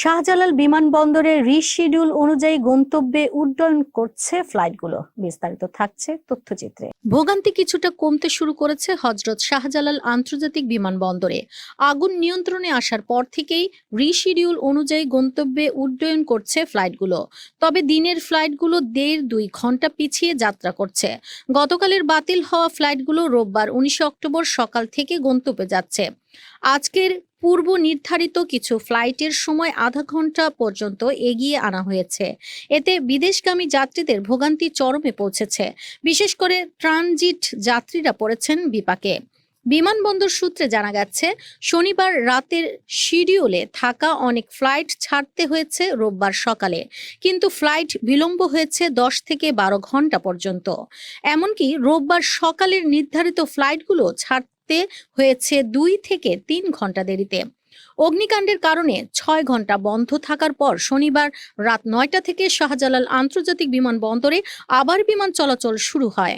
শাহজালাল বিমানবন্দরে রিশিডিউল অনুযায়ী গন্তব্যে উড্ডয়ন করছে ফ্লাইটগুলো বিস্তারিত থাকছে তথ্যচিত্রে। ভোগান্তি কিছুটা কমতে শুরু করেছে হজরত শাহজালাল আন্তর্জাতিক বিমানবন্দরে। আগুন নিয়ন্ত্রণে আসার পর থেকেই রিশিডিউল অনুযায়ী গন্তব্যে উড্ডয়ন করছে ফ্লাইটগুলো তবে দিনের ফ্লাইটগুলো দেড় দুই ঘণ্টা পিছিয়ে যাত্রা করছে। গতকালের বাতিল হওয়া ফ্লাইটগুলো রোববার উনিশে অক্টোবর সকাল থেকে গন্তব্যে যাচ্ছে। আজকের পূর্ব নির্ধারিত কিছু ফ্লাইটের সময় আধা ঘণ্টা পর্যন্ত এগিয়ে আনা হয়েছে। এতে বিদেশগামী যাত্রীদের ভোগান্তি চরমে পৌঁছেছে। বিশেষ করে ট্রানজিট যাত্রীরা পড়েছেন বিপাকে। বিমানবন্দর সূত্রে জানা গেছে, শনিবার রাতের শিডিউলে থাকা অনেক ফ্লাইট ছাড়তে হয়েছে রোববার সকালে। কিন্তু ফ্লাইট বিলম্ব হয়েছে দশ থেকে বারো ঘণ্টা পর্যন্ত। এমনকি রোববার সকালের নির্ধারিত ফ্লাইটগুলো ছাড়তে হয়েছে দুই থেকে তিন ঘণ্টা দেরিতে। অগ্নিকাণ্ডের কারণে ছয় ঘণ্টা বন্ধ থাকার পর শনিবার রাত নয়টা থেকে শাহজালাল আন্তর্জাতিক বিমানবন্দরে আবার বিমান চলাচল শুরু হয়।